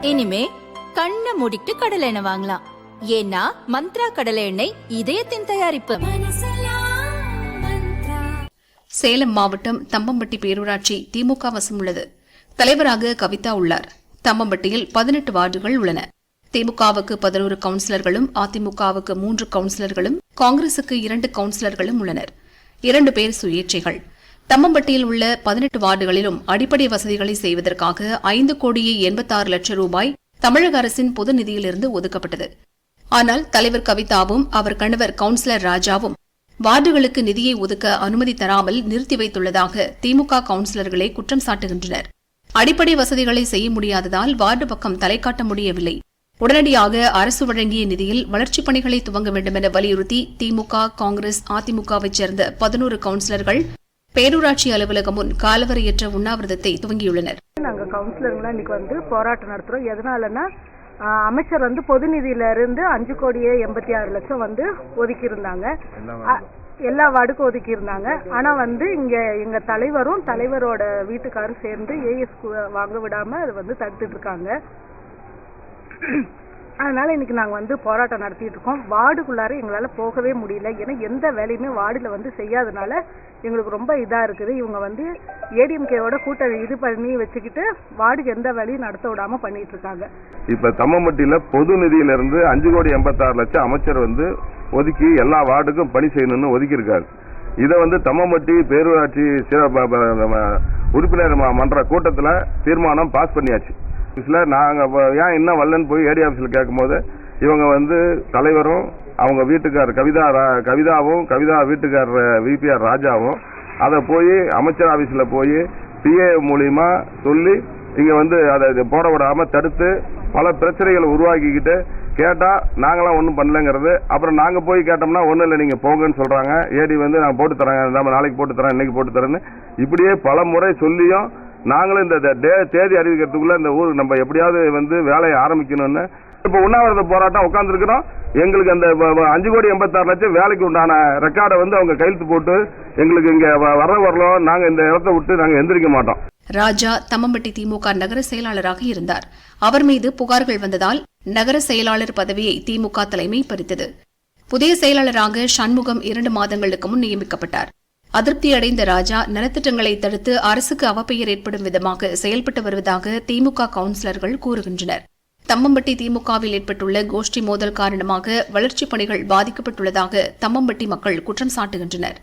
இனிமே கண்ணை மூடிட்டு கடலை எண்ணெய் வாங்கலாம். ஏன்னா மந்த்ரா கடலை எண்ணெய் இதயத்தின் தயாரிப்பு. சேலம் மாவட்டம் தம்பம்பட்டி பேரூராட்சி திமுக வசம் உள்ளது. தலைவராக கவிதா உள்ளார். தம்பம்பட்டியில் பதினெட்டு வார்டுகள் உள்ளன. திமுகவுக்கு பதினோரு கவுன்சிலர்களும் அதிமுகவுக்கு மூன்று கவுன்சிலர்களும் காங்கிரசுக்கு இரண்டு கவுன்சிலர்களும் உள்ளனர். இரண்டு பேர் சுயேட்சைகள். தம்மம்பட்டியில் உள்ள பதினெட்டு வார்டுகளிலும் அடிப்படை வசதிகளை செய்வதற்காக ஐந்து கோடியே எண்பத்தாறு லட்சம் ரூபாய் தமிழக அரசின் பொது நிதியிலிருந்து ஒதுக்கப்பட்டது. ஆனால் தலைவர் கவிதாவும் அவர் கணவர் கவுன்சிலர் ராஜாவும் வார்டுகளுக்கு நிதியை ஒதுக்க அனுமதி தராமல் நிறுத்தி வைத்துள்ளதாக திமுக கவுன்சிலர்களை குற்றம் சாட்டுகின்றனர். அடிப்படை வசதிகளை செய்ய முடியாததால் வார்டு பக்கம் தலை காட்ட முடியவில்லை. உடனடியாக அரசு வழங்கிய நிதியில் வளர்ச்சிப் பணிகளை துவங்க வேண்டுமென வலியுறுத்தி திமுக காங்கிரஸ் அதிமுகவைச் சேர்ந்த பதினோரு கவுன்சிலர்கள் பேரூராட்சி அலுவலகம் முன் காலவரையற்ற உண்ணாவிரதத்தை துவங்கியுள்ளனர். நாங்க கவுன்சிலருங்களாம் இன்னைக்கு வந்து போராட்டம் நடத்துறோம். எதனாலன்னா அமைச்சர் வந்து பொது நிதியில இருந்து அஞ்சு கோடியே எண்பத்தி ஆறு லட்சம் வந்து ஒதுக்கி இருந்தாங்க எல்லா வார்டுக்கும் ஒதுக்கி இருந்தாங்க ஆனா வந்து இங்க எங்க தலைவரும் தலைவரோட வீட்டுக்காரும் சேர்ந்து ஏஎஸ் வாங்க விடாம அதை வந்து தடுத்துட்டு இருக்காங்க. அதனால இன்னைக்கு நாங்கள் வந்து போராட்டம் நடத்திட்டு இருக்கோம். வார்டுக்குள்ளார எங்களால் போகவே முடியல. ஏன்னா எந்த வேலையுமே வார்டில் வந்து செய்யாதனால எங்களுக்கு ரொம்ப இதாக இருக்குது. இவங்க வந்து ஏடிஎம்கேவோட கூட்ட இது பண்ணி வச்சுக்கிட்டு வார்டுக்கு எந்த வேலையும் நடத்த விடாம பண்ணிட்டு இருக்காங்க. இப்ப தம்மம்பட்டியில பொது நிதியிலிருந்து அஞ்சு கோடி எண்பத்தாறு லட்சம் அமைச்சர் வந்து ஒதுக்கி எல்லா வார்டுக்கும் பணி செய்யணும்னு ஒதுக்கியிருக்காரு. இதை வந்து தம்மம்பட்டி பேரூராட்சி உறுப்பினர் மன்ற கூட்டத்தில் தீர்மானம் பாஸ் பண்ணியாச்சு. ஆஃபீஸில் நாங்கள் ஏன் இன்னும் வரலன்னு போய் ஏடி ஆஃபீஸில் கேட்கும்போது இவங்க வந்து தலைவரும் அவங்க வீட்டுக்கார் கவிதா ரா- கவிதாவும் கவிதா வீட்டுக்காரர் விபிஆர் ராஜாவும் அதை போய் அமைச்சர் ஆஃபீஸில் போய் பிஏ மூலியமா சொல்லி இங்கே வந்து அதை இது போட விடாமல் தடுத்து பல பிரச்சனைகளை உருவாக்கிக்கிட்டு கேட்டால் நாங்களாம் ஒன்றும் பண்ணலங்கிறது. அப்புறம் நாங்கள் போய் கேட்டோம்னா ஒன்றும் இல்லை நீங்கள் போங்கன்னு சொல்கிறாங்க ஏடி வந்து நான் போட்டு தரேன். நம்ம நாளைக்கு போட்டு தரேன் இன்றைக்கி போட்டு தரேன்னு. இப்படியே பல முறை சொல்லியும் நாங்களும் இந்த தே- தேதி அறிவிக்கிறதுக்குள்ள இந்த ஊர் நம்ம எப்படியாவது வந்து வேலையை ஆரம்பிக்கணும்னு. இப்ப உண்ணாவிரத போராட்டம் உட்காந்துருக்கிறோம் எங்களுக்கு அந்த அஞ்சு கோடி எண்பத்தாறு லட்சம் வேலைக்கு உண்டான ரெக்கார்டை வந்து அவங்க கையெழுத்து போட்டு எங்களுக்கு இங்க வ- வர வரலாம் நாங்க இந்த இடத்த விட்டு நாங்க எந்திரிக்க மாட்டோம். ராஜா தம்மம்பட்டி திமுக நகர செயலாளராக இருந்தார். அவர் மீது புகார்கள் வந்ததால் நகர செயலாளர் பதவியை திமுக தலைமை பறித்தது. புதிய செயலாளராக சண்முகம் இரண்டு மாதங்களுக்கு முன் நியமிக்கப்பட்டார். அதிருப்தி அடைந்த ராஜா நலத்திட்டங்களை தடுத்து அரசுக்கு அவப்பெயர் ஏற்படும் விதமாக செயல்பட்டு வருவதாக திமுக கவுன்சிலர்கள் கூறுகின்றனர். தம்மம்பட்டி திமுகவில் ஏற்பட்டுள்ள கோஷ்டி மோதல் காரணமாக வளர்ச்சிப் பணிகள் பாதிக்கப்பட்டுள்ளதாக தம்மம்பட்டி மக்கள் குற்றம் சாட்டுகின்றனர்.